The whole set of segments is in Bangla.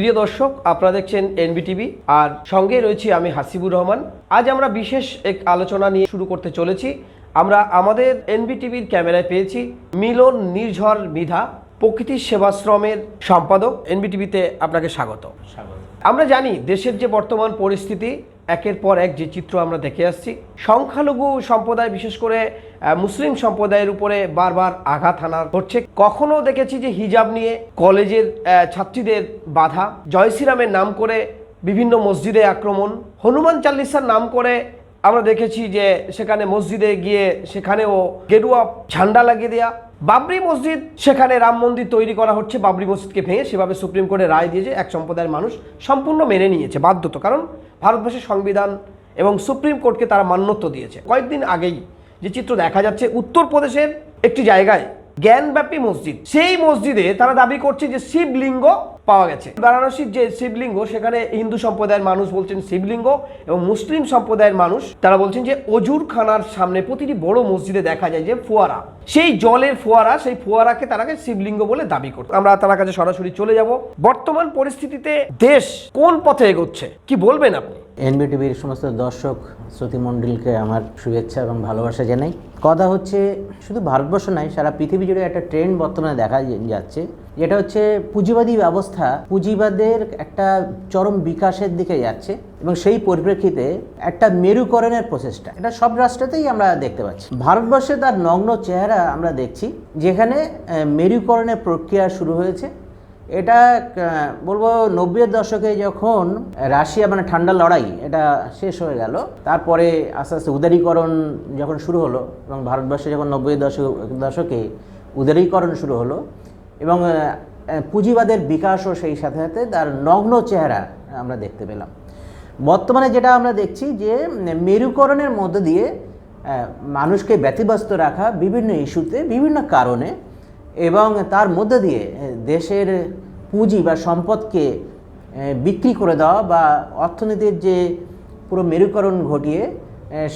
প্রিয় দর্শক আপনারা দেখছেন এনবিটিভি আর সঙ্গে রয়েছি আমি হাসিবুর রহমান। আজ আমরা বিশেষ এক আলোচনা নিয়ে শুরু করতে চলেছি। আমরা আমাদের এনবিটিভির ক্যামেরায় পেয়েছি মিলন নির্ঝর মিধা প্রকৃতি সেবাশ্রমের সম্পাদক। এনবিটিভিতে আপনাকে স্বাগত। আমরা জানি দেশের যে বর্তমান পরিস্থিতি একের পর এক যে চিত্র আমরা দেখে আসছি। সংখ্যালঘু সম্প্রদায় বিশেষ করে মুসলিম সম্প্রদায়ের উপরে বারবার আঘাত হানা হচ্ছে কখনো দেখেছি যে হিজাব নিয়ে কলেজের ছাত্রীদের বাধা। জয় শ্রীরামের নাম করে বিভিন্ন মসজিদে আক্রমণ। হনুমান চাল্লিসার নাম করে আমরা দেখেছি যে সেখানে মসজিদে গিয়ে সেখানেও গেরুয়া ঝান্ডা লাগিয়ে দেয়া। বাবরি মসজিদ, সেখানে রাম মন্দির তৈরি করা হচ্ছে। বাবরি মসজিদকে ভেঙে সেভাবে সুপ্রিম কোর্টে রায় দিয়েছে এক সম্প্রদায়ের মানুষ সম্পূর্ণ মেনে নিয়েছে, বাধ্যত। কারণ ভারতবর্ষের সংবিধান এবং সুপ্রিম কোর্টকে তারা মান্যত্ব দিয়েছে। কয়েকদিন আগেই যে চিত্র দেখা যাচ্ছে উত্তরপ্রদেশের একটি জায়গায়, জ্ঞানব্যাপী মসজিদ। সেই মসজিদে তারা দাবি করছে যে শিবলিঙ্গ পাওয়া গেছে। বারাণসীর যে শিবলিঙ্গ, সেখানে হিন্দু সম্প্রদায়ের মানুষ বলছেন শিবলিঙ্গ এবং মুসলিম সম্প্রদায়ের মানুষ, তারা বলছেন যে অজুর খানার সামনে প্রতিটি বড় মসজিদে দেখা যায় যে ফোয়ারা। সেই জলের ফোয়ারা, সেই ফোয়ারাকে তারাকে শিবলিঙ্গ বলে দাবি করত। আমরা তার কাছে সরাসরি চলে যাব। বর্তমান পরিস্থিতিতে দেশ কোন পথে এগোচ্ছে, কি বলবেন আপনি? এনবিটিভির সমস্ত দর্শক শ্রুতিমণ্ডলীকে আমার শুভেচ্ছা এবং ভালোবাসা জানাই। কথা হচ্ছে, শুধু ভারতবর্ষ নয়, সারা পৃথিবী জুড়ে একটা ট্রেন্ড বর্তমানে দেখা যাচ্ছে। যেটা হচ্ছে পুঁজিবাদী ব্যবস্থা, পুঁজিবাদের একটা চরম বিকাশের দিকে যাচ্ছে এবং সেই পরিপ্রেক্ষিতে একটা মেরুকরণের প্রচেষ্টা। এটা সব রাষ্ট্রতেই আমরা দেখতে পাচ্ছি। ভারতবর্ষে তার নগ্ন চেহারা আমরা দেখছি, যেখানে মেরুকরণের প্রক্রিয়া শুরু হয়েছে। এটা বলব নব্বইয়ের দশকে যখন রাশিয়া মানে ঠান্ডা লড়াই, এটা শেষ হয়ে গেল। তারপরে আস্তে আস্তে উদারীকরণ যখন শুরু হলো এবং ভারতবর্ষে যখন নব্বইয়ের দশক, দশকে উদারীকরণ শুরু হলো এবং পুঁজিবাদের বিকাশও সেই সাথে সাথে তার নগ্ন চেহারা আমরা দেখতে পেলাম। বর্তমানে যেটা আমরা দেখছি যে, মেরুকরণের মধ্য দিয়ে মানুষকে ব্যতিব্যস্ত রাখা বিভিন্ন ইস্যুতে বিভিন্ন কারণে এবং তার মধ্য দিয়ে দেশের পুঁজি বা সম্পদকে বিক্রি করে দেওয়া বা অর্থনীতির যে পুরো মেরুকরণ ঘটিয়ে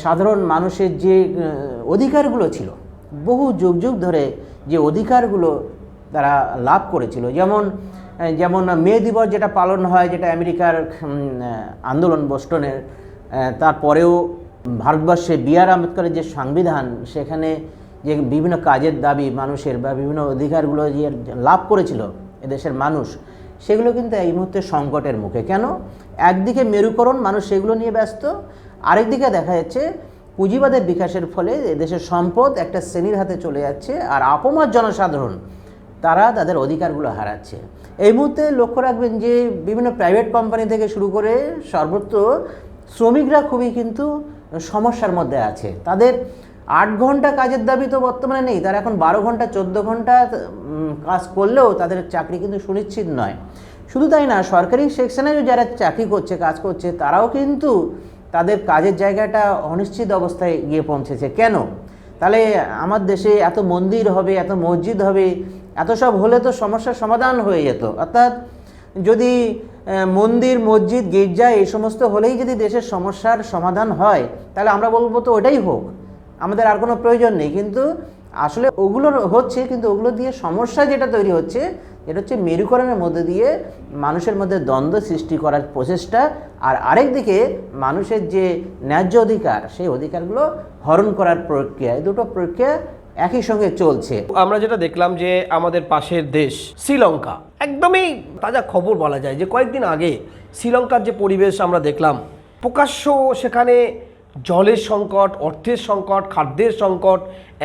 সাধারণ মানুষের যে অধিকারগুলো ছিল, বহু যুগ যুগ ধরে যে অধিকারগুলো তারা লাভ করেছিল। যেমন যেমন মে দিবস যেটা পালন হয়, যেটা আমেরিকার আন্দোলন বোস্টনের তারপরেও ভারতবর্ষে বি আর আম্বেদকরের যে সংবিধান, সেখানে যে বিভিন্ন কাজের দাবি মানুষের বা বিভিন্ন অধিকারগুলো যে লাভ করেছিল এদেশের মানুষ, সেগুলো কিন্তু এই মুহূর্তে সংকটের মুখে। কেন? একদিকে মেরুকরণ, মানুষ সেগুলো নিয়ে ব্যস্ত। আরেকদিকে দেখা যাচ্ছে পুঁজিবাদের বিকাশের ফলে দেশের সম্পদ একটা শ্রেণির হাতে চলে যাচ্ছে আর আপমার জনসাধারণ, তারা তাদের অধিকারগুলো হারাচ্ছে। এই মুহূর্তে লক্ষ্য রাখবেন যে বিভিন্ন প্রাইভেট কোম্পানি থেকে শুরু করে সর্বত্র শ্রমিকরা খুবই কিন্তু সমস্যার মধ্যে আছে। তাদের আট ঘণ্টা কাজের দাবি তো বর্তমানে নেই, তারা এখন বারো ঘণ্টা, চোদ্দ ঘণ্টা কাজ করলেও তাদের চাকরি কিন্তু সুনিশ্চিত নয়। শুধু তাই না, সরকারি সেকশনে যারা চাকরি করছে, কাজ করছে, তারাও কিন্তু তাদের কাজের জায়গাটা অনিশ্চিত অবস্থায় গিয়ে পৌঁছেছে। কেন? তাহলে আমার দেশে এত মন্দির হবে, এত মসজিদ হবে, এত সব হলে তো সমস্যার সমাধান হয়ে যেত। অর্থাৎ যদি মন্দির, মসজিদ, গির্জা এই সমস্ত হলেই যদি দেশের সমস্যার সমাধান হয়, তাহলে আমরা বলব তো ওটাই হোক। আমাদের আর কোনো প্রয়োজন নেই, কিন্তু আসলে ওগুলো হচ্ছে, কিন্তু ওগুলো দিয়ে সমস্যা যেটা তৈরি হচ্ছে, এটা হচ্ছে মেরুকরণের মধ্যে দিয়ে মানুষের মধ্যে দ্বন্দ্ব সৃষ্টি করার প্রচেষ্টা, আর আরেক দিকে মানুষের যে ন্যায্য অধিকার, সেই অধিকারগুলো হরণ করার প্রক্রিয়া, এই দুটো প্রক্রিয়া একই সঙ্গে চলছে। আমরা যেটা দেখলাম যে আমাদের পাশের দেশ শ্রীলঙ্কা, একদমই তাজা খবর বলা যায় যে কয়েকদিন আগে শ্রীলঙ্কার যে পরিবেশ আমরা দেখলাম, প্রকাশ্য সেখানে জলের সংকট, অর্থের সংকট, খাদ্যের সংকট,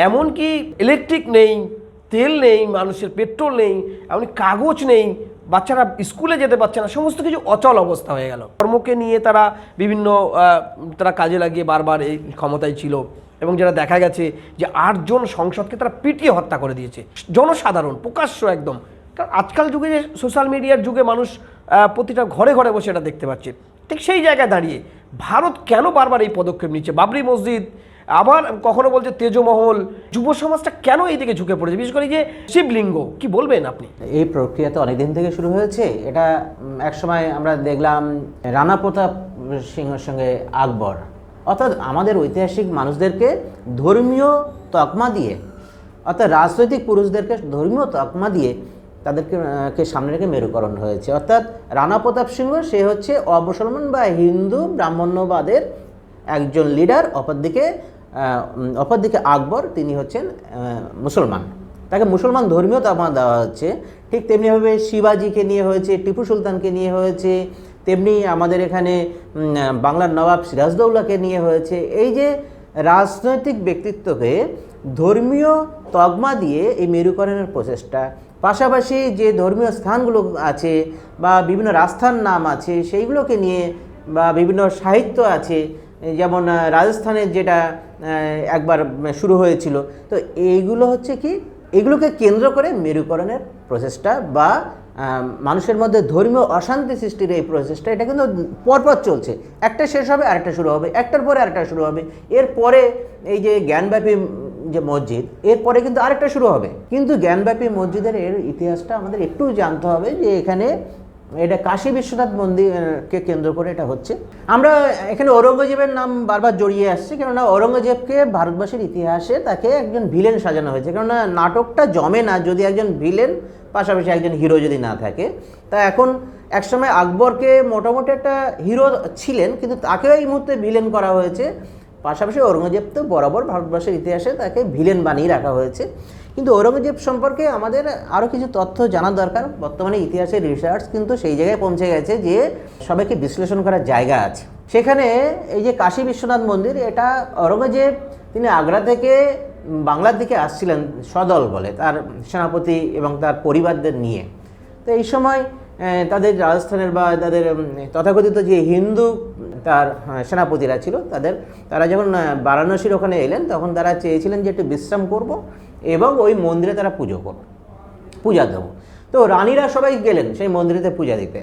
এমনকি ইলেকট্রিক নেই, তেল নেই, মানুষের পেট্রোল নেই, এমনকি কাগজ নেই, বাচ্চারা স্কুলে যেতে পারছে না, সমস্ত কিছু অচল অবস্থা হয়ে গেল। কর্মকে নিয়ে তারা বিভিন্ন তারা কাজে লাগিয়ে বারবার এই ক্ষমতায় ছিল এবং যেটা দেখা গেছে যে আটজন সংসদকে তারা পিটিয়ে হত্যা করে দিয়েছে। জনসাধারণ, প্রকাশ্য একদম। কারণ আজকাল যুগে যে সোশ্যাল মিডিয়ার যুগে মানুষ প্রতিটা ঘরে ঘরে বসে এটা দেখতে পাচ্ছে। ঠিক সেই জায়গায় দাঁড়িয়ে ভারত কেন বারবার এই পদক্ষেপ নিচ্ছে? বাবরি মসজিদ, আবার কখনো বলছে তেজমহল, যুব সমাজটা কেন এই দিকে ঝুঁকে পড়েছে? বিশেষ করে যে শিবলিঙ্গ, কি বলবেন আপনি? এই প্রক্রিয়া তো অনেকদিন থেকে শুরু হয়েছে। এটা একসময় আমরা দেখলাম রানা প্রতাপ সিংহের সঙ্গে আকবর। অর্থাৎ আমাদের ঐতিহাসিক মানুষদেরকে ধর্মীয় তকমা দিয়ে, অর্থাৎ রাজনৈতিক পুরুষদেরকে ধর্মীয় তকমা দিয়ে তাদেরকে সামনে রেখে মেরুকরণ হয়েছে। অর্থাৎ রানা প্রতাপ সিংহ, সে হচ্ছে অমুসলমান বা হিন্দু ব্রাহ্মণ্যবাদের একজন লিডার অপরদিকে অপরদিকে আকবর, তিনি হচ্ছেন মুসলমান। তাকে মুসলমান ধর্মীয় তামা দেওয়া হচ্ছে। ঠিক তেমনিভাবে শিবাজিকে নিয়ে হয়েছে, টিপু সুলতানকে নিয়ে হয়েছে, তেমনি আমাদের এখানে বাংলার নবাব সিরাজদৌল্লাকে নিয়ে হয়েছে। এই যে রাজনৈতিক ব্যক্তিত্বকে ধর্মীয় তকমা দিয়ে এই মেরুকরণের প্রচেষ্টা পাশাপাশি যে ধর্মীয় স্থানগুলো আছে বা বিভিন্ন রাস্তার নাম আছে, সেইগুলোকে নিয়ে বা বিভিন্ন সাহিত্য আছে যেমন রাজস্থানের যেটা একবার শুরু হয়েছিল। তো এইগুলো হচ্ছে কি, এগুলোকে কেন্দ্র করে মেরুকরণের প্রচেষ্টা বা মানুষের মধ্যে ধর্মীয় অশান্তি সৃষ্টির এই প্রচেষ্টা, এটা কিন্তু পরপর চলছে। একটা শেষ হবে, আরেকটা শুরু হবে, একটার পরে আরেকটা শুরু হবে। এরপরে এই যে জ্ঞানব্যাপী যে মসজিদ, এরপরে কিন্তু আরেকটা শুরু হবে। কিন্তু জ্ঞানব্যাপী মসজিদের এর ইতিহাসটা আমাদের একটু জানতে হবে যে এখানে এটা কাশী বিশ্বনাথ মন্দিরকে কেন্দ্র করে এটা হচ্ছে। আমরা এখানে ঔরঙ্গজেবের নাম বারবার জড়িয়ে আসছে, কেননা ঔরঙ্গজেবকে ভারতবর্ষের ইতিহাসে তাকে একজন ভিলেন সাজানো হয়েছে। কেননা নাটকটা জমে না, যদি একজন ভিলেন, পাশাপাশি একজন হিরো যদি না থাকে। তা এখন একসময় আকবরকে মোটামুটি একটা হিরো ছিলেন, কিন্তু তাকেও এই মুহূর্তে ভিলেন করা হয়েছে। পাশাপাশি ঔরঙ্গজেব তো বরাবর ভারতবর্ষের ইতিহাসে তাকে ভিলেন বানিয়ে রাখা হয়েছে। কিন্তু ঔরঙ্গজেব সম্পর্কে আমাদের আরও কিছু তথ্য জানা দরকার। বর্তমানে ইতিহাসের রিসার্চ কিন্তু সেই জায়গায় পৌঁছে গেছে যে সবাইকে বিশ্লেষণ করার জায়গা আছে। সেখানে এই যে কাশী বিশ্বনাথ মন্দির, এটা ঔরঙ্গজেব তিনি আগ্রা থেকে বাংলার দিকে আসছিলেন সদল বলে, তার সেনাপতি এবং তার পরিবারদের নিয়ে। তো এই সময় তাদের রাজস্থানের বা তাদের তথাকথিত যে হিন্দু, তার সেনাপতিরা ছিল, তাদের, তারা যখন বারাণসীর ওখানে এলেন, তখন তারা চেয়েছিলেন যে একটু বিশ্রাম করব এবং ওই মন্দিরে তারা পুজো করব পূজা দেবো। তো রানীরা সবাই গেলেন সেই মন্দিরেতে পূজা দিতে।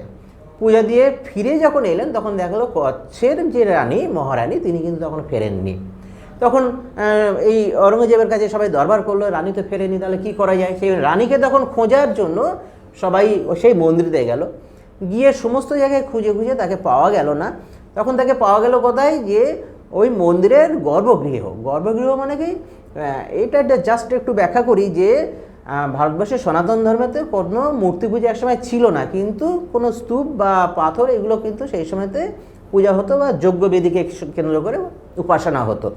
পূজা দিয়ে ফিরে যখন এলেন, তখন দেখা কচ্ছের যে রানী, মহারানী, তিনি কিন্তু তখন ফেরেননি। তখন এই ঔরঙ্গজেবের কাছে সবাই দরবার করল, রানী তো ফেরেনি তাহলে কী করা যায়? সেই রানীকে তখন খোঁজার জন্য সবাই সেই মন্দিরে গেল। গিয়ে সমস্ত জায়গায় খুঁজে খুঁজে তাকে পাওয়া গেল না। তখন তাকে পাওয়া গেল কোথায়? যে ওই মন্দিরের গর্ভগৃহ। গর্ভগৃহ মানে কি? এটা জাস্ট একটু ব্যাখ্যা করি যে ভারতবর্ষের সনাতন ধর্মেতে কোনো মূর্তি পূজা একসময় ছিল না। কিন্তু কোনো স্তূপ বা পাথর এগুলো কিন্তু সেই সময়তে পূজা হতো বা যজ্ঞবেদীকে কেন্দ্র করে উপাসনা হতো।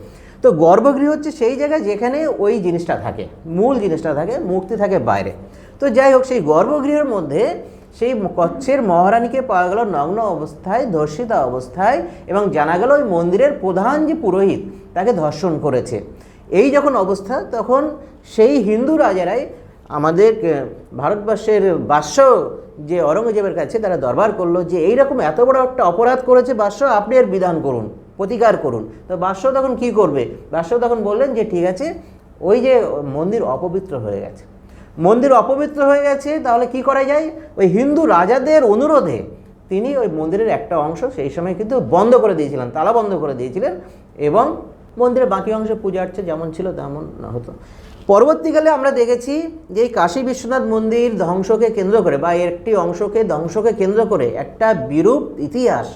তো গর্ভগৃহ হচ্ছে সেই জায়গা যেখানে ওই জিনিসটা থাকে। মূল জিনিসটা থাকে, মূর্তি থাকে বাইরে। তো যাই হোক সেই গর্ভগৃহের মধ্যে সেই কচ্ছের মহারানীকে পাওয়া গেল নগ্ন অবস্থায়, ধর্ষিতা অবস্থায় এবং জানা গেল ওই মন্দিরের প্রধান যে পুরোহিত তাকে ধর্ষণ করেছে। এই যখন অবস্থা, তখন সেই হিন্দু রাজারাই আমাদের ভারতবর্ষের বাস্য যে ঔরঙ্গজেবের কাছে তারা দরবার করল যে, এইরকম এত বড় একটা অপরাধ করেছে বাস্য আপনি এর বিধান করুন, প্রতিকার করুন। তো বাস্য তখন কি করবে? বাস্য তখন বললেন যে, ঠিক আছে, ওই যে মন্দির অপবিত্র হয়ে গেছে। মন্দির অপবিত্র হয়ে গেছে, তাহলে কি করা যায়? ওই হিন্দু রাজাদের অনুরোধে তিনি ওই মন্দিরের একটা অংশ সেই সময় কিন্তু বন্ধ করে দিয়েছিলেন, তালা বন্ধ করে দিয়েছিলেন এবং মন্দিরের বাকি অংশে পূজা অর্চা যেমন ছিল তেমন না হতো। পরবর্তীকালে আমরা দেখেছি যে এই কাশী বিশ্বনাথ মন্দির ধ্বংসকে কেন্দ্র করে বা একটি অংশকে ধ্বংসকে কেন্দ্র করে একটা বিরূপ ইতিহাস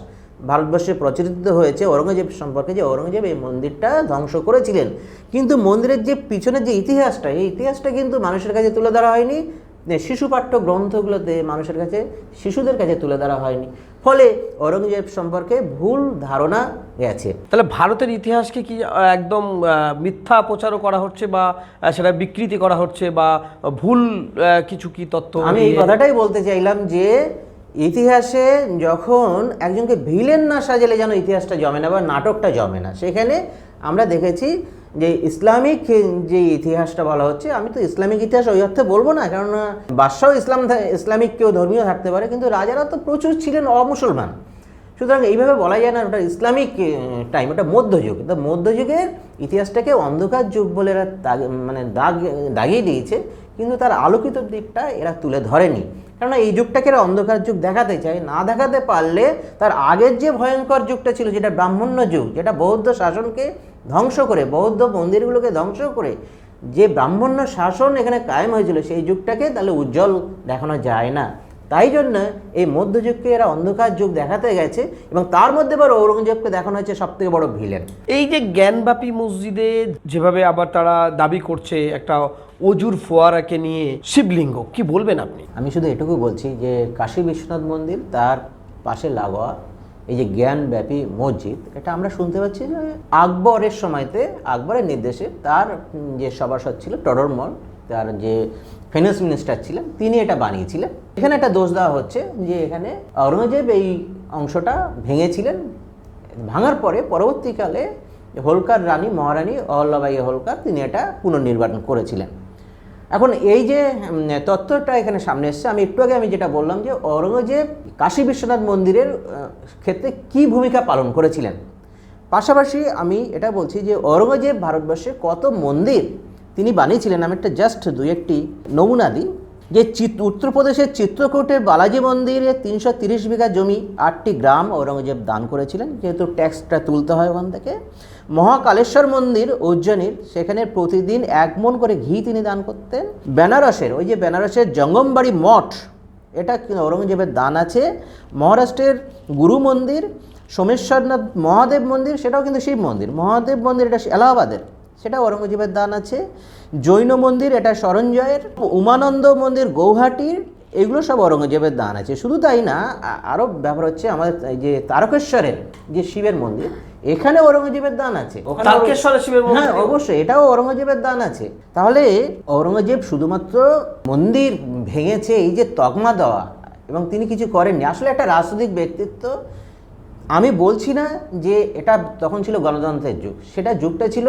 ভারতবর্ষে প্রচলিত হয়েছে ঔরঙ্গজেব সম্পর্কে যে ঔরঙ্গজেব এই মন্দিরটা ধ্বংস করেছিলেন। কিন্তু মন্দিরের যে পিছনের যে ইতিহাসটা এই ইতিহাসটা কিন্তু মানুষের কাছে তুলে ধরা হয়নি। শিশু পাঠ্য গ্রন্থগুলোতে মানুষের কাছে শিশুদের কাছে তুলে ধরা হয়নি। ফলে ঔরঙ্গজেব সম্পর্কে ভুল ধারণা গেছে। তাহলে ভারতের ইতিহাসকে কি একদম মিথ্যা প্রচারও করা হচ্ছে বা সেটা বিকৃতি করা হচ্ছে বা ভুল কিছু কি তথ্য আমি এই কথাটাই বলতে চাইলাম যে ইতিহাসে যখন একজনকে ভিলেন না সাজালে যেন ইতিহাসটা জমে না বা নাটকটা জমে না, সেখানে আমরা দেখেছি যে ইসলামিক যে ইতিহাসটা বলা হচ্ছে, আমি তো ইসলামিক ইতিহাস ওই অর্থে বলব না কারণ বাদশাহ ইসলাম ইসলামিক কেউ ধর্মীয় থাকতে পারে, কিন্তু রাজারা তো প্রচুর ছিলেন অমুসলমান। সুতরাং এইভাবে বলা যায় না ওটা ইসলামিক টাইম ওটা মধ্যযুগ। তো মধ্যযুগের ইতিহাসটাকে অন্ধকার যুগ বলে মানে দাগ, দাগিয়ে দিয়েছে। কিন্তু তার আলোকিত দিকটা এরা তুলে ধরেনি। কেননা এই যুগটাকে এরা অন্ধকার যুগ দেখাতে চায়, না দেখাতে পারলে তার আগের যে ভয়ঙ্কর যুগটা ছিল, যেটা ব্রাহ্মণ্য যুগ, যেটা বৌদ্ধ শাসনকে ধ্বংস করে, বৌদ্ধ মন্দিরগুলোকে ধ্বংস করে, যে ব্রাহ্মণ্য শাসন এখানে কায়েম হয়েছিল, সেই যুগটাকে তাহলে উজ্জ্বল দেখানো যায় না। তাই জন্য এই মধ্যযুগকে এরা অন্ধকার যুগ দেখাতে গেছে এবং তার মধ্যে আবার ঔরঙ্গজেবকে দেখানো হয়েছে সব থেকে বড় ভিলেন। এই যে জ্ঞানব্যাপী মসজিদে যেভাবে আবার তারা দাবি করছে একটা অজুর ফোয়ারাকে নিয়ে শিবলিঙ্গ কি বলবেন আপনি? আমি শুধু এটুকু বলছি যে কাশী বিশ্বনাথ মন্দির তার পাশে লাগোয়া এই যে জ্ঞানব্যাপী মসজিদ এটা আমরা শুনতে পাচ্ছি যে আকবরের সময়তে আকবরের নির্দেশে তার যে সভাসদ ছিল টডরমল তার যে ফাইন্যান্স মিনিস্টার ছিলেন, তিনি এটা বানিয়েছিলেন। এখানে একটা দোষ দেওয়া হচ্ছে যে এখানে ঔরঙ্গজেব এই অংশটা ভেঙেছিলেন। ভাঙার পরে পরবর্তীকালে হোলকার রানী, মহারানী অহল্যাবাই হোলকার, তিনি এটা পুনর্নির্বাচন করেছিলেন। এখন এই যে তত্ত্বটা এখানে সামনে এসছে, আমি একটু আগে আমি যেটা বললাম যে ঔরঙ্গজেব কাশী বিশ্বনাথ মন্দিরের ক্ষেত্রে কি ভূমিকা পালন করেছিলেন? পাশাপাশি আমি এটা বলছি যে ঔরঙ্গজেব ভারতবর্ষে কত মন্দির তিনি বানিয়েছিলেন, আমি একটা জাস্ট দুই একটি নমুনা দিই। যে চিত, উত্তরপ্রদেশের চিত্রকূটে বালাজি মন্দিরে তিনশো তিরিশ বিঘা জমি, আটটি গ্রাম ঔরঙ্গজেব দান করেছিলেন। যেহেতু ট্যাক্সটা তুলতে হয় ওখান থেকে। মহাকালেশ্বর মন্দির উজ্জয়নীর সেখানে প্রতিদিন এক মন করে ঘি তিনি দান করতেন। বেনারসের, ওই যে বেনারসের জঙ্গমবাড়ি মঠ, এটা ঔরঙ্গজেবের দান আছে। মহারাষ্ট্রের গুরু মন্দির, সোমেশ্বরনাথ মহাদেব মন্দির, সেটাও কিন্তু শিব মন্দির। মহাদেব মন্দির এটা এলাহাবাদের। সেটা ঔরঙ্গজেবের দান আছে। জৈন মন্দির এটা সরঞ্জয়ের উমানন্দ মন্দির গৌহাটির এগুলো সব ঔরঙ্গজেবের দান আছে। শুধু তাই না আরও ব্যাপার হচ্ছে আমাদের এই যে তারকেশ্বরের যে শিবের মন্দির এখানে ঔরঙ্গজেবের দান আছে। ওখানে তারকেশ্বরের শিবের হ্যাঁ অবশ্যই এটাও ঔরঙ্গজেবের দান আছে। তাহলে ঔরঙ্গজেব শুধুমাত্র মন্দির ভেঙেছে এই যে তকমা দেওয়া এবং তিনি কিছু করেননি। আসলে একটা রাজনৈতিক ব্যক্তিত্ব আমি বলছি না যে এটা তখন ছিল গণতন্ত্রের যুগ সেটা যুগটা ছিল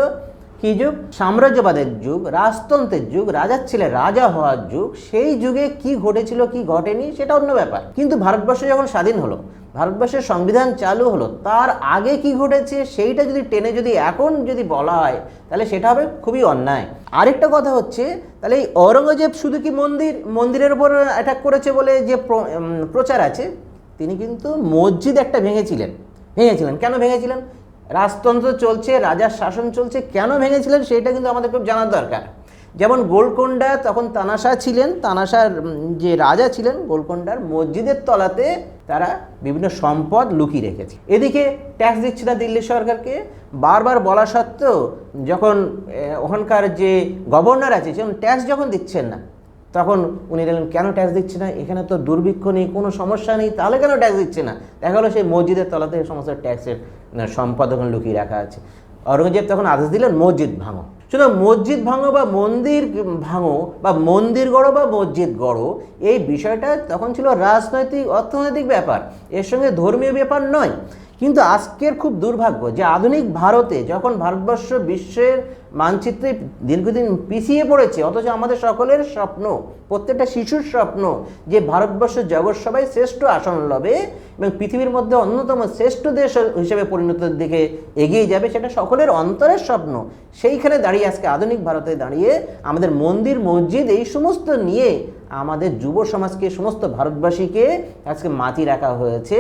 কি যুগ? সাম্রাজ্যবাদের যুগ, রাজতন্ত্রের যুগ, রাজার ছেলে রাজা হওয়ার যুগ। সেই যুগে কি ঘটেছিল, কি ঘটেনি, সেটা অন্য ব্যাপার। কিন্তু ভারতবর্ষ যখন স্বাধীন হলো, ভারতবর্ষের সংবিধান চালু হলো, তার আগে কি ঘটেছে, সেইটা যদি টেনে যদি এখন যদি বলা হয়, তাহলে সেটা হবে খুবই অন্যায়। আরেকটা কথা হচ্ছে, তাহলে এই ঔরঙ্গজেব শুধু কি মন্দির, মন্দিরের উপর অ্যাটাক করেছে বলে যে প্রচার আছে? তিনি কিন্তু মসজিদ একটা ভেঙেছিলেন। ভেঙেছিলেন। কেন ভেঙেছিলেন? রাজতন্ত্র চলছে, রাজার শাসন চলছে, কেন ভেঙেছিলেন সেটা কিন্তু আমাদের খুব জানার দরকার। যেমন গোলকোন্ডা তখন তানাশা ছিলেন, তানাশার যে রাজা ছিলেন গোলকোন্ডার মসজিদের তলাতে তারা বিভিন্ন সম্পদ লুকিয়ে রেখেছে। এদিকে ট্যাক্স দিচ্ছে না দিল্লি সরকারকে। বারবার বলা সত্ত্বেও যখন ওখানকার যে গভর্নর আছে, যেমন ট্যাক্স যখন দিচ্ছেন না তখন উনি বললেন কেন ট্যাক্স দিচ্ছে না? এখানে তো দুর্ভিক্ষ নেই কোনো সমস্যা নেই তাহলে কেন ট্যাক্স দিচ্ছে না? দেখা গেলো সেই মসজিদের তলাতে সমস্ত ট্যাক্সের আহ, সম্পদ ওখানে লুকিয়ে রাখা আছে। ঔরঙ্গজেব তখন আদেশ দিলেন মসজিদ ভাঙো। শুধু মসজিদ ভাঙো বা মন্দির ভাঙো বা মন্দির গড়ো বা মসজিদ গড়ো এই বিষয়টা তখন ছিল রাজনৈতিক অর্থনৈতিক ব্যাপার। এর সঙ্গে ধর্মীয় ব্যাপার নয়। কিন্তু আজকের খুব দুর্ভাগ্য যে আধুনিক ভারতে যখন ভারতবর্ষ বিশ্বের মানচিত্রে দীর্ঘদিন পিছিয়ে পড়েছে, অথচ আমাদের সকলের স্বপ্ন, প্রত্যেকটা শিশুর স্বপ্ন যে ভারতবর্ষ জগৎসভায় শ্রেষ্ঠ আসন লবে এবং পৃথিবীর মধ্যে অন্যতম শ্রেষ্ঠ দেশ হিসেবে পরিণতির দিকে এগিয়ে যাবে, সেটা সকলের অন্তরের স্বপ্ন। সেইখানে দাঁড়িয়ে আজকে আধুনিক ভারতে দাঁড়িয়ে আমাদের মন্দির, মসজিদ, এই সমস্ত নিয়ে আমাদের যুব সমাজকে, সমস্ত ভারতবাসীকে আজকে মাতি রাখা হয়েছে,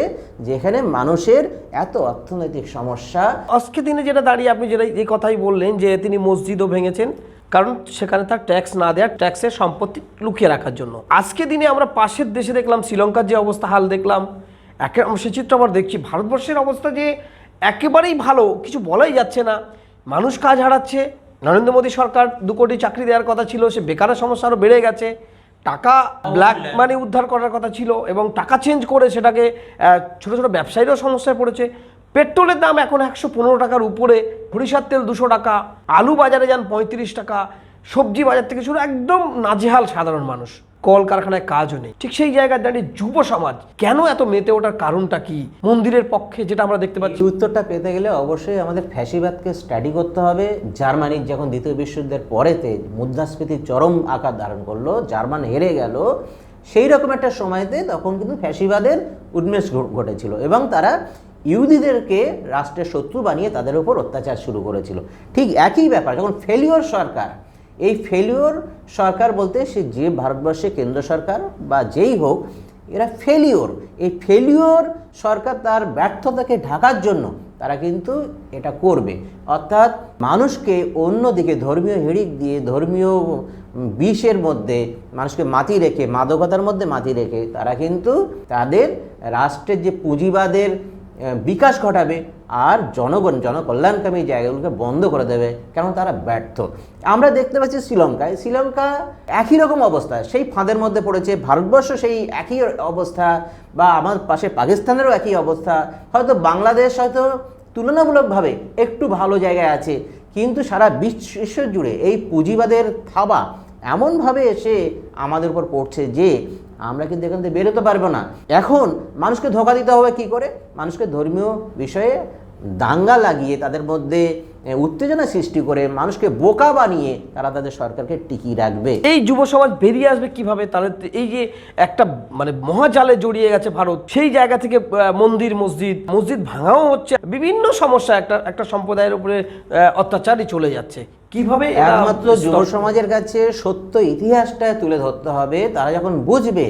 যেখানে মানুষের এত অর্থনৈতিক সমস্যা। আজকে দিনে যেটা দাঁড়িয়ে আপনি যেটা এই কথাই বললেন যে তিনি মসজিদও ভেঙেছেন, কারণ সেখানে তার ট্যাক্স না দেওয়ার ট্যাক্সের সম্পত্তি লুকিয়ে রাখার জন্য। আজকে দিনে আমরা পাশের দেশে দেখলাম, শ্রীলঙ্কার যে অবস্থা হাল দেখলাম, একে সে চিত্র আবার দেখছি, ভারতবর্ষের অবস্থা যে একেবারেই ভালো, কিছু বলাই যাচ্ছে না। মানুষ কাজ হারাচ্ছে, নরেন্দ্র মোদী সরকার দু কোটি চাকরি দেওয়ার কথা ছিল, সে বেকারের সমস্যা আরও বেড়ে গেছে। টাকা ব্ল্যাক মানি উদ্ধার করার কথা ছিল এবং টাকা চেঞ্জ করে সেটাকে ছোটো ছোট ব্যবসায়ীরাও সমস্যায় পড়েছে। পেট্রোলের দাম এখন একশো পনেরো টাকার উপরে। সরিষার তেল দুশো টাকা, আলু বাজারে যান পঁয়ত্রিশ টাকা সবজি বাজার থেকে শুরু একদম নাজেহাল সাধারণ মানুষ। কলকারখানায় কাজও নেই। ঠিক সেই জায়গায় দাঁড়িয়ে যুব সমাজ কেন এত মেতে ওঠার কারণটা কি? মন্দিরের পক্ষে যেটা আমরা দেখতে পাচ্ছি। উত্তরটা পেতে গেলে অবশ্যই আমাদের ফ্যাসিবাদকে স্টাডি করতে হবে। জার্মানির যখন দ্বিতীয় বিশ্বযুদ্ধের পরেতে মুদ্রাস্ফীতি চরম আকার ধারণ করল, জার্মান হেরে গেল, সেই রকম একটা সময়তে তখন কিন্তু ফ্যাসিবাদের উন্মেষ ঘটেছিল এবং তারা ইহুদিদেরকে রাষ্ট্রের শত্রু বানিয়ে তাদের উপর অত্যাচার শুরু করেছিল। ঠিক একই ব্যাপার, যখন ফেলিওর সরকার এই ফেলিওর সরকার বলতে সে যে ভারতবর্ষে কেন্দ্র সরকার বা যেই হোক, এরা ফেলিওর এই ফেলিওর সরকার তার ব্যর্থতাকে ঢাকার জন্য তারা কিন্তু এটা করবে। অর্থাৎ মানুষকে অন্যদিকে ধর্মীয় হিড়িক দিয়ে ধর্মীয় বিষের মধ্যে, মানুষকে মাতি রেখে, মাদকতার মধ্যে মাতি রেখে তারা কিন্তু তাদের রাষ্ট্রের যে পুঁজিবাদের বিকাশ ঘটাবে আর জনগণ, জনকল্যাণকামী জায়গাগুলোকে বন্ধ করে দেবে কেন তারা ব্যর্থ। আমরা দেখতে পাচ্ছি শ্রীলঙ্কায়, শ্রীলঙ্কা একই রকম অবস্থা। সেই ফাঁদের মধ্যে পড়েছে, ভারতবর্ষ সেই একই অবস্থা বা আমার পাশে পাকিস্তানেরও একই অবস্থা। হয়তো বাংলাদেশ হয়তো তুলনামূলকভাবে একটু ভালো জায়গায় আছে, কিন্তু সারা বিশ্ব জুড়ে এই পুঁজিবাদের থাবা এমনভাবে এসে আমাদের উপর পড়ছে যে আমরা কিন্তু এখান থেকে বেরোতে পারব না। এখন মানুষকে ধোকা দিতে হবে কি করে? মানুষকে ধর্মীয় বিষয়ে দাঙ্গা লাগিয়ে তাদের মধ্যে উত্তেজনা সৃষ্টি করে মানুষকে বোকা বানিয়ে তারা তাদের সরকারকে টিকিয়ে রাখবে। এই যুব সমাজ বেরিয়ে আসবে কীভাবে? তাহলে তো এই যে একটা মানে মহাজালে জড়িয়ে গেছে ভারত, সেই জায়গা থেকে মন্দির, মসজিদ মসজিদ ভাঙাও হচ্ছে। বিভিন্ন সমস্যা একটা একটা সম্প্রদায়ের উপরে অত্যাচারই চলে যাচ্ছে। কীভাবে একমাত্র যুব সমাজের কাছে সত্য ইতিহাসটা তুলে ধরতে হবে তারা যখন বুঝবে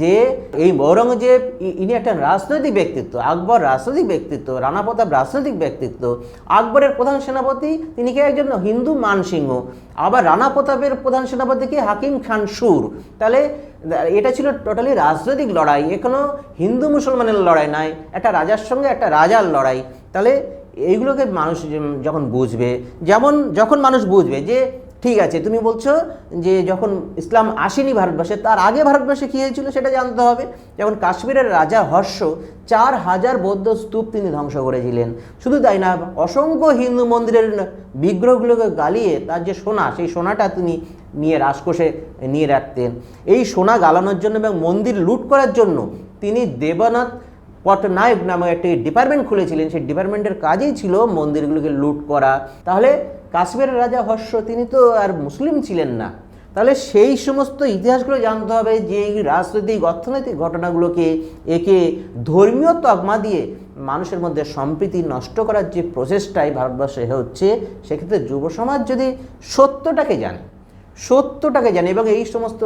যে এই ঔরঙ্গজেব ইনি একটা রাজনৈতিক ব্যক্তিত্ব আকবর রাজনৈতিক ব্যক্তিত্ব রানা প্রতাপ রাজনৈতিক ব্যক্তিত্ব আকবরের প্রধান সেনাপতি তিনি কে একজন হিন্দু মানসিংহ আবার রানা প্রতাপের প্রধান সেনাপতি কে হাকিম খান সুর তাহলে এটা ছিল টোটালি রাজনৈতিক লড়াই এখনও হিন্দু মুসলমানের লড়াই নয় একটা রাজার সঙ্গে একটা রাজার লড়াই তাহলে এইগুলোকে মানুষ যখন বুঝবে, যেমন যখন মানুষ বুঝবে যে, ঠিক আছে, তুমি বলছো যে যখন ইসলাম আসেনি ভারতবর্ষে, তার আগে ভারতবর্ষে কী হয়েছিল সেটা জানতে হবে। যেমন কাশ্মীরের রাজা হর্ষ চার হাজার বৌদ্ধ স্তূপ তিনি ধ্বংস করেছিলেন। শুধু তাই না, অসংখ্য হিন্দু মন্দিরের বিগ্রহগুলোকে গালিয়ে তার যে সোনা, সেই সোনাটা তিনি নিয়ে রাজকোষে নিয়ে রাখতেন। এই সোনা গালানোর জন্য এবং মন্দির লুট করার জন্য তিনি দেবনাথ পটনায়ক নামে একটি ডিপার্টমেন্ট খুলেছিলেন। সেই ডিপার্টমেন্টের কাজই ছিল মন্দিরগুলোকে লুট করা। তাহলে কাশ্মীরের রাজা হর্ষ, তিনি তো আর মুসলিম ছিলেন না। তাহলে সেই সমস্ত ইতিহাসগুলো জানতে হবে যে এই রাজনৈতিক অর্থনৈতিক ঘটনাগুলোকে একে ধর্মীয় তকমা দিয়ে মানুষের মধ্যে সম্প্রীতি নষ্ট করার যে প্রচেষ্টাই ভারতবর্ষে হচ্ছে, সেক্ষেত্রে যুব সমাজ যদি সত্যটাকে জানে। সত্যটাকে জানে এবং এই সমস্ত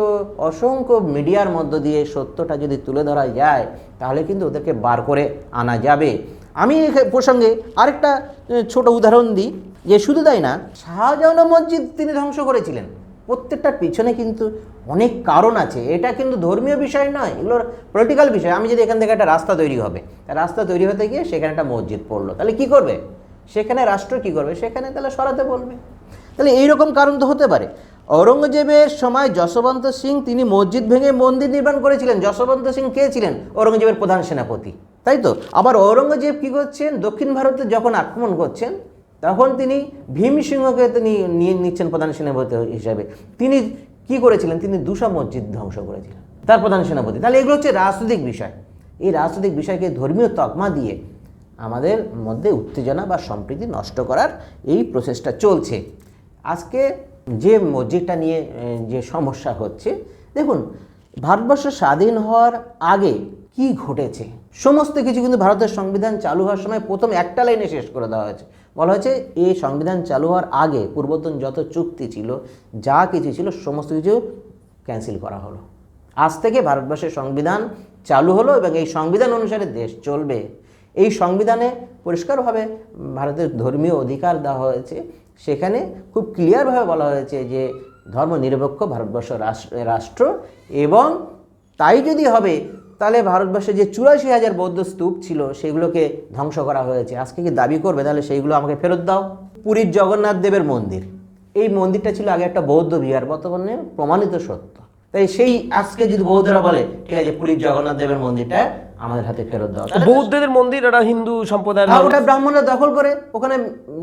অসংখ্য মিডিয়ার মধ্য দিয়ে সত্যটা যদি তুলে ধরা যায়, তাহলে কিন্তু ওদেরকে বার করে আনা যাবে। আমি এই প্রসঙ্গে আরেকটা ছোট উদাহরণ দিই, যে শুধু তাই না, শাহজাহান মসজিদ তিনি ধ্বংস করেছিলেন। প্রত্যেকটার পিছনে কিন্তু অনেক কারণ আছে। এটা কিন্তু ধর্মীয় বিষয় নয়, এগুলোর পলিটিক্যাল বিষয়। আমি যদি এখান থেকে একটা রাস্তা তৈরি হবে রাস্তা তৈরি হতে গিয়ে সেখানে একটা মসজিদ পড়ল। তাহলে কি করবে? সেখানে রাষ্ট্র কি করবে? সেখানে তাহলে সরাতে বলবে। তাহলে এইরকম কারণ তো হতে পারে। ঔরঙ্গজেবের সময় যশবন্ত সিং তিনি মসজিদ ভেঙে মন্দির নির্মাণ করেছিলেন। যশবন্ত সিং কে ছিলেন? ঔরঙ্গজেবের প্রধান সেনাপতি। তাই তো? আবার ঔরঙ্গজেব কী করছেন? দক্ষিণ ভারতে যখন আক্রমণ করছেন, তখন তিনি ভীম সিংহকে তিনি নিয়ে নিচ্ছেন প্রধান সেনাপতি হিসাবে। তিনি কি করেছিলেন? তিনি দুশা মসজিদ ধ্বংস করেছিলেন, তার প্রধান সেনাপতি। তাহলে এগুলো হচ্ছে রাজনৈতিক বিষয়। এই রাজনৈতিক বিষয়কে ধর্মীয় তকমা দিয়ে আমাদের মধ্যে উত্তেজনা বা সম্প্রীতি নষ্ট করার এই প্রসেসটা চলছে। আজকে যে মসজিদটা নিয়ে যে সমস্যা হচ্ছে, দেখুন, ভারতবর্ষ স্বাধীন হওয়ার আগে কি ঘটেছে? সমস্ত কিছু কিন্তু ভারতের সংবিধান চালু হওয়ার সময় প্রথম একটা লাইনে শেষ করে দেওয়া হয়েছে। বলা হয়েছে এই সংবিধান চালু হওয়ার আগে পূর্বতন যত চুক্তি ছিল, যা কিছু ছিল, সমস্ত কিছু ক্যান্সেল করা হলো। আজ থেকে ভারতবর্ষের সংবিধান চালু হলো এবং এই সংবিধান অনুসারে দেশ চলবে। এই সংবিধানে পরিষ্কারভাবে ভারতের ধর্মীয় অধিকার দেওয়া হয়েছে। সেখানে খুব ক্লিয়ারভাবে বলা হয়েছে যে ধর্মনিরপেক্ষ ভারতবর্ষ রাষ্ট্র রাষ্ট্র এবং তাই যদি হবে, তাহলে ভারতবর্ষে যে চুরাশি হাজার বৌদ্ধ স্তূপ ছিল, সেগুলোকে ধ্বংস করা হয়েছে। আজকে কি দাবি করবে? তাহলে সেইগুলো আমাকে ফেরত দাও। পুরীর জগন্নাথ দেবের মন্দির। এই মন্দিরটা ছিল আগে একটা বৌদ্ধ বিহার, বর্তমানে প্রমাণিত সত্য। তাই সেই, আজকে যদি বৌদ্ধরা বলে, ঠিক আছে, পুরীর জগন্নাথ দেবের মন্দিরটা আমাদের হাতে ফেরত দেওয়া। বৌদ্ধদের মন্দির এটা হিন্দু সম্প্রদায়ের হ্যাঁ, ওটা ব্রাহ্মণরা দখল করে ওখানে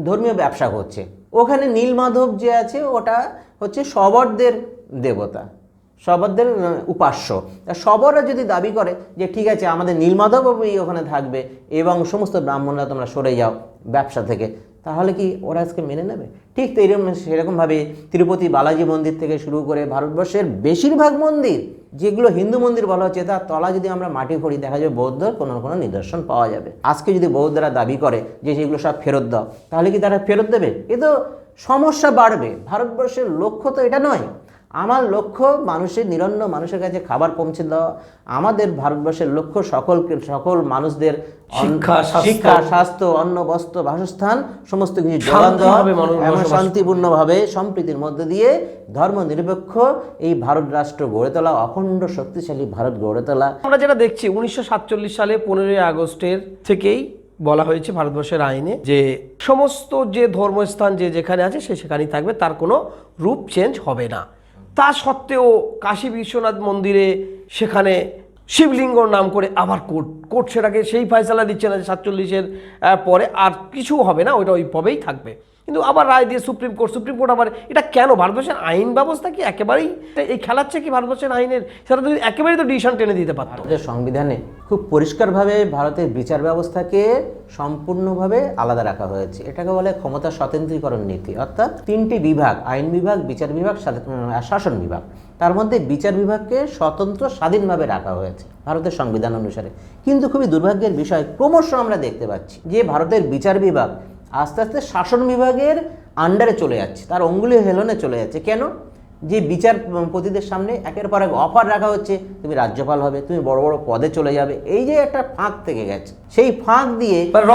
ধর্মীয় ব্যবসা করছে ওখানে নীলমাধব যে আছে ওটা হচ্ছে সবরদের দেবতা সবরদের উপাস্য। তা শবররা যদি দাবি করে যে ঠিক আছে আমাদের নীলমাধব ওখানে থাকবে এবং সমস্ত ব্রাহ্মণরা তোমরা সরে যাও ব্যবসা থেকে তাহলে কি ওরা আজকে মেনে নেবে? ঠিক তো এরকম সেরকমভাবে তিরুপতি বালাজি মন্দির থেকে শুরু করে ভারতবর্ষের বেশিরভাগ মন্দির, যেগুলো হিন্দু মন্দির বলা হচ্ছে, তার তলা যদি আমরা মাটি খড়ি, দেখা যাবে বৌদ্ধর কোনো কোনো নিদর্শন পাওয়া যাবে। আজকে যদি বৌদ্ধরা দাবি করে যে সেগুলো সব ফেরত দাও, তাহলে কি তারা ফেরত দেবে? এ তো সমস্যা বাড়বে। ভারতবর্ষের লক্ষ্য তো এটা নয়। আমার লক্ষ্য মানুষের নিরন্ন মানুষের কাছে খাবার পৌঁছে দেওয়া আমাদের ভারতবর্ষের লক্ষ্য সকল সকল মানুষদের শিক্ষা, স্বাস্থ্য। শিক্ষা স্বাস্থ্য অন্ন বস্ত্র বাসস্থান সমস্ত কিছু দেওয়া এবং শান্তিপূর্ণভাবে সম্প্রীতির মধ্যে দিয়ে ধর্ম নিরপেক্ষ এই ভারত রাষ্ট্র গড়ে তোলা অখণ্ড শক্তিশালী ভারত গড়ে তোলা। আমরা যেটা দেখছি উনিশশো সাতচল্লিশ সালে পনেরোই আগস্টের থেকেই বলা হয়েছে ভারতবর্ষের আইনে যে সমস্ত যে ধর্মস্থান যে যেখানে আছে সে সেখানেই থাকবে তার কোনো রূপ চেঞ্জ হবে না। তা সত্ত্বেও কাশী বিশ্বনাথ মন্দিরে সেখানে শিবলিঙ্গর নাম করে আবার কোর্ট কোর্ট সেটাকে সেই ফয়সালা দিচ্ছে না সাতচল্লিশের পরে, আর কিছু হবে না, ওইটা ওইভাবেই থাকবে। কিন্তু আবার রায় দিয়ে সুপ্রিম কোর্ট সুপ্রিম কোর্ট আবার, এটা কেন? ভারতবর্ষের আইন ব্যবস্থা কি একেবারেই এই খেলাচ্ছে কি ভারতবর্ষের আইনের? সেটা তো একেবারেই তো ডিসিশন টেনে দিতে পারতো। ভারতের সংবিধানে খুব পরিষ্কারভাবে ভারতের বিচার ব্যবস্থাকে সম্পূর্ণভাবে আলাদা রাখা হয়েছে। এটাকে বলে ক্ষমতা স্বতন্ত্রীকরণ নীতি। অর্থাৎ তিনটি বিভাগ, আইন বিভাগ, বিচার বিভাগ শাসন বিভাগ। তার মধ্যে বিচার বিভাগকে স্বতন্ত্র, স্বাধীনভাবে রাখা হয়েছে ভারতের সংবিধান অনুসারে। কিন্তু খুবই দুর্ভাগ্যের বিষয়, ক্রমশ আমরা দেখতে পাচ্ছি যে ভারতের বিচার বিভাগ আস্তে আস্তে শাসন বিভাগের আন্ডারে চলে যাচ্ছে তার অঙ্গুলি হেলনে চলে যাচ্ছে। কেন? যে বিচারপতিদের সামনে একের পর এক অফার রাখা হচ্ছে তুমি রাজ্যপাল হবে তুমি বড় বড় পদে চলে যাবে। এই যে একটা ফাঁক থেকে গেছে সেই ফাঁক দিয়ে মানে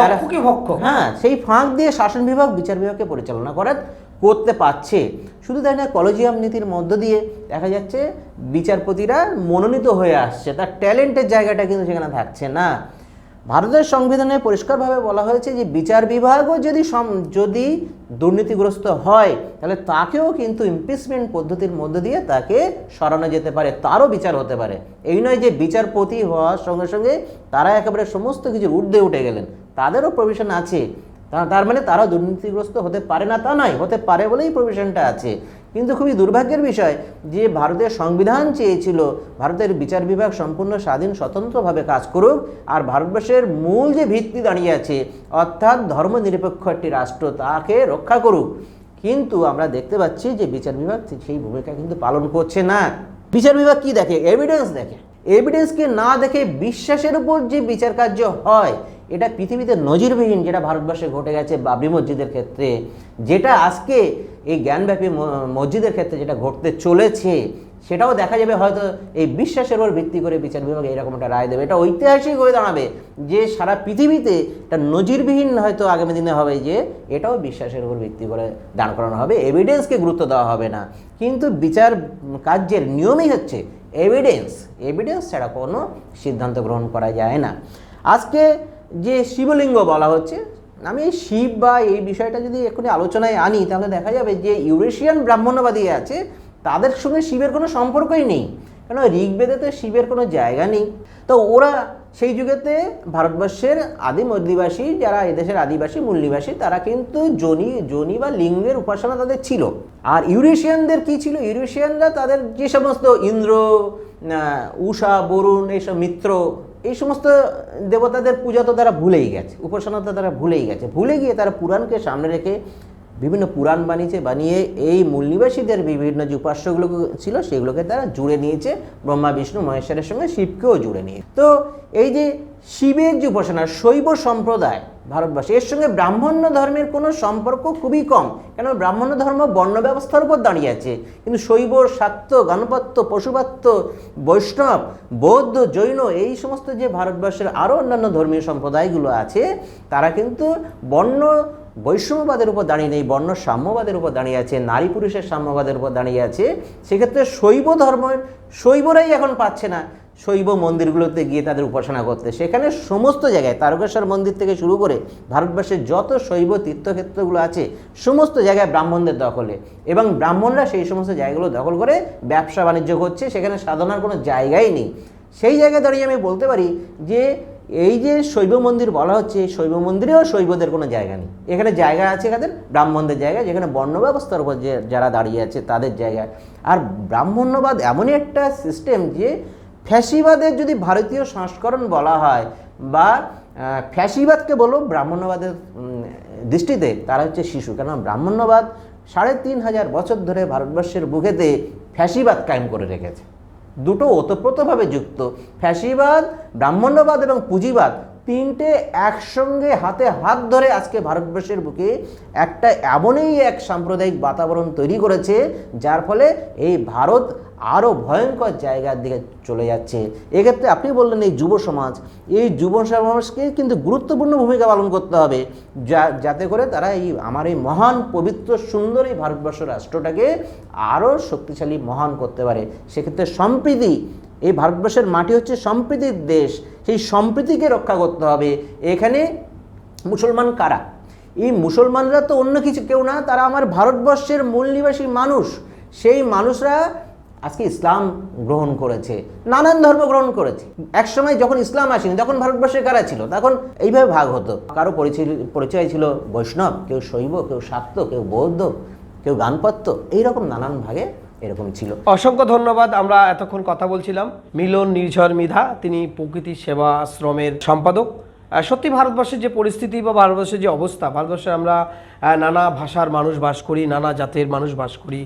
হ্যাঁ সেই ফাঁক দিয়ে শাসন বিভাগ বিচার বিভাগকে পরিচালনা করার করতে পারছে। শুধু তাই না কলেজিয়াম নীতির মধ্য দিয়ে দেখা যাচ্ছে বিচারপতিরা মনোনীত হয়ে আসছে। তার ট্যালেন্টের জায়গাটা কিন্তু সেখানে থাকছে না। ভারতের সংবিধানে পরিষ্কারভাবে বলা হয়েছে যে বিচার বিভাগও যদি যদি দুর্নীতিগ্রস্ত হয়, তাহলে তাকেও কিন্তু ইমপিচমেন্ট পদ্ধতির মধ্য দিয়ে তাকে সরানো যেতে পারে, তারও বিচার হতে পারে। এই নয় যে বিচারপতি হওয়ার সঙ্গে সঙ্গে তারা একেবারে সমস্ত কিছুর ঊর্ধ্বে উঠে গেলেন। তাদেরও প্রভিশন আছে। তার মানে তারা দুর্নীতিগ্রস্ত হতে পারে না তা নয়, হতে পারে বলেই প্রভিশনটা আছে। কিন্তু খুবই দুর্ভাগ্যের বিষয় যে ভারতের সংবিধান চেয়েছিল, ভারতের বিচার বিভাগ সম্পূর্ণ স্বাধীন, স্বতন্ত্রভাবে কাজ করুক, আর ভারতবর্ষের মূল যে ভিত্তি দাঁড়িয়ে আছে, অর্থাৎ ধর্মনিরপেক্ষ একটি রাষ্ট্র, তাকে রক্ষা করুক। কিন্তু আমরা দেখতে পাচ্ছি যে বিচার বিভাগ সেই ভূমিকা কিন্তু পালন করছে না। বিচার বিভাগ কি দেখে? এভিডেন্স দেখে। এভিডেন্সকে না দেখে বিশ্বাসের উপর যে বিচার কার্য হয় এটা পৃথিবীতে নজিরবিহীন যেটা ভারতবর্ষে ঘটে গেছে বাবরি মসজিদের ক্ষেত্রে, যেটা আজকে এই জ্ঞানব্যাপী মসজিদের ক্ষেত্রে যেটা ঘটতে চলেছে, সেটাও দেখা যাবে হয়তো এই বিশ্বাসের উপর ভিত্তি করে বিচার বিভাগ এরকম একটা রায় দেবে। এটা ঐতিহাসিক হয়ে দাঁড়াবে যে সারা পৃথিবীতে এটা নজিরবিহীন হয়তো আগামী দিনে হবে যে, এটাও বিশ্বাসের উপর ভিত্তি করে দাঁড় করানো হবে। এভিডেন্সকে গুরুত্ব দেওয়া হবে না। কিন্তু বিচার কার্যের নিয়মই হচ্ছে এভিডেন্স এভিডেন্স ছাড়া কোনো সিদ্ধান্ত গ্রহণ করা যায় না। আজকে যে শিবলিঙ্গ বলা হচ্ছে, আমি শিব বা এই বিষয়টা যদি এক্ষুনি আলোচনায় আনি, তাহলে দেখা যাবে যে ইউরেশিয়ান ব্রাহ্মণ্যবাদী আছে, তাদের সঙ্গে শিবের কোনো সম্পর্কই নেই। কেন? ঋগ্বেদে তো শিবের কোনো জায়গা নেই। তো ওরা সেই যুগেতে ভারতবর্ষের আদিম অধিবাসী, যারা এদেশের আদিবাসী মূল নিবাসী তারা কিন্তু জনি জনি বা লিঙ্গের উপাসনা তাদের ছিল। আর ইউরেশিয়ানদের কি ছিল? ইউরেশিয়ানরা তাদের যে সমস্ত ইন্দ্র উষা বরুণ, এইসব মিত্র এই সমস্ত দেবতাদের পূজা তো তারা ভুলেই গেছে উপাসনা তো তারা ভুলেই গেছে। ভুলে গিয়ে তারা পুরাণকে সামনে রেখে বিভিন্ন পুরাণ বানিয়েছে, বানিয়ে এই মূল নিবাসীদের বিভিন্ন যে উপাস্যগুলো ছিল সেগুলোকে তারা জুড়ে নিয়েছে, ব্রহ্মা, বিষ্ণু, মহেশ্বরের সঙ্গে শিবকেও জুড়ে নিয়ে তো এই যে শিবের যে উপাসনা, শৈব সম্প্রদায় ভারতবর্ষে। এর সঙ্গে ব্রাহ্মণ্য ধর্মের কোনো সম্পর্ক খুবই কম। কেন? ব্রাহ্মণ্য ধর্ম বর্ণ ব্যবস্থার উপর দাঁড়িয়ে আছে। কিন্তু শৈব শাক্ত গণপত্য, পশুপাত্য, বৈষ্ণব, বৌদ্ধ, জৈন এই সমস্ত যে ভারতবর্ষের আরও অন্যান্য ধর্মীয় সম্প্রদায়গুলো আছে, তারা কিন্তু বর্ণ বৈষম্যবাদের উপর দাঁড়িয়ে নেই, বর্ণ সাম্যবাদের উপর দাঁড়িয়ে আছে, নারী পুরুষের সাম্যবাদের উপর দাঁড়িয়ে আছে। সেক্ষেত্রে শৈব ধর্মের শৈবরাই এখন পাচ্ছে না। শৈব মন্দিরগুলোতে গিয়ে তাদের উপাসনা করতে। সেখানে সমস্ত জায়গায় তারকেশ্বর মন্দির থেকে শুরু করে ভারতবর্ষের যত শৈব তীর্থক্ষেত্রগুলো আছে, সমস্ত জায়গায় ব্রাহ্মণদের দখলে। এবং ব্রাহ্মণরা সেই সমস্ত জায়গাগুলো দখল করে ব্যবসা বাণিজ্য করছে, সেখানে সাধনার কোনো জায়গাই নেই। সেই জায়গায় দাঁড়িয়ে আমি বলতে পারি যে, এই যে শৈব মন্দির বলা হচ্ছে, শৈব মন্দিরেও শৈবদের কোনো জায়গা নেই। এখানে জায়গা আছে কাদের ব্রাহ্মণদের জায়গা, যেখানে বর্ণ ব্যবস্থার উপর যে যারা দাঁড়িয়ে আছে তাদের জায়গায় আর ব্রাহ্মণ্যবাদ এমনই একটা সিস্টেম যে ফ্যাসিবাদের যদি ভারতীয় সংস্করণ বলা হয় বা ফ্যাসিবাদকে বলো, ব্রাহ্মণ্যবাদের দৃষ্টিতে তারা হচ্ছে শিশু। কেন ব্রাহ্মণ্যবাদ সাড়ে তিন হাজার বছর ধরে ভারতবর্ষের বুকেতে ফ্যাসিবাদ কায়েম করে রেখেছে। দুটো ওতপ্রোতভাবে যুক্ত। ফ্যাসিবাদ, ব্রাহ্মণ্যবাদ এবং পুঁজিবাদ তিনটে একসঙ্গে হাতে হাত ধরে আজকে ভারতবর্ষের বুকে একটা এমনই এক সাম্প্রদায়িক বাতাবরণ তৈরি করেছে, যার ফলে এই ভারত আরও ভয়ঙ্কর জায়গার দিকে চলে যাচ্ছে। এক্ষেত্রে আপনি বললেন এই যুব সমাজ, এই যুব সমাজকে কিন্তু গুরুত্বপূর্ণ ভূমিকা পালন করতে হবে, যা, যাতে করে তারা এই আমার এই মহান পবিত্র, সুন্দর এই ভারতবর্ষ রাষ্ট্রটাকে আরও শক্তিশালী, মহান করতে পারে। সেক্ষেত্রে সম্প্রীতি, এই ভারতবর্ষের মাটি হচ্ছে সম্প্রীতির দেশ সেই সম্প্রীতিকে রক্ষা করতে হবে। এখানে মুসলমান কারা? এই মুসলমানরা তো অন্য কিছু, কেউ না, তারা আমার ভারতবর্ষের মূল নিবাসী মানুষ। সেই মানুষরা আজকে ইসলাম গ্রহণ করেছে, নানান ধর্ম গ্রহণ করেছে। একসময় যখন ইসলাম আসেনি, তখন ভারতবর্ষে কারা ছিল? তখন এইভাবে ভাগ হতো। কারও পরিচয় ছিল বৈষ্ণব, কেউ শৈব, কেউ শাক্ত, কেউ বৌদ্ধ, কেউ গানপত্য, এইরকম নানান ভাগে এরকম ছিল। অসংখ্য ধন্যবাদ, আমরা এতক্ষণ কথা বলছিলাম। মিলন নির্ঝর মিধা, তিনি প্রকৃতি সেবা আশ্রমের সম্পাদক। সত্যি ভারতবর্ষের যে পরিস্থিতি বা ভারতবর্ষের যে অবস্থা, ভারতবর্ষে আমরা নানা ভাষার মানুষ বাস করি, নানা জাতের মানুষ বাস করি,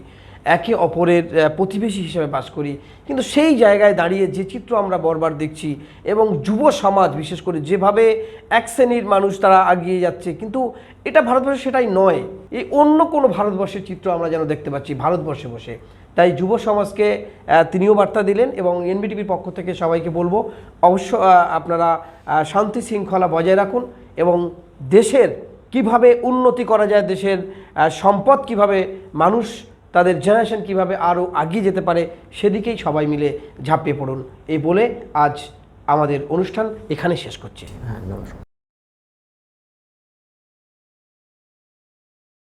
একে অপরের প্রতিবেশী হিসেবে বাস করি। কিন্তু সেই জায়গায় দাঁড়িয়ে যে চিত্র আমরা বরবার দেখছি এবং যুব সমাজ, বিশেষ করে যেভাবে এক শ্রেণির মানুষ তারা এগিয়ে যাচ্ছে, কিন্তু এটা ভারতবর্ষে সেটাই নয়। এই অন্য কোনো ভারতবর্ষের চিত্র আমরা যেন দেখতে পাচ্ছি ভারতবর্ষে বসে। তাই যুব সমাজকে তিনিও বার্তা দিলেন এবং এনবিটিভির পক্ষ থেকে সবাইকে বলব, অবশ্য আপনারা শান্তি শৃঙ্খলা বজায় রাখুন এবং দেশের কীভাবে উন্নতি করা যায়, দেশের সম্পদ কীভাবে মানুষ, তাদের জেনারেশন কীভাবে আরও এগিয়ে যেতে পারে সেদিকেই সবাই মিলে ঝাঁপিয়ে পড়ুন। এই বলে আজ আমাদের অনুষ্ঠান এখানে শেষ করছি। হ্যাঁ নমস্কার।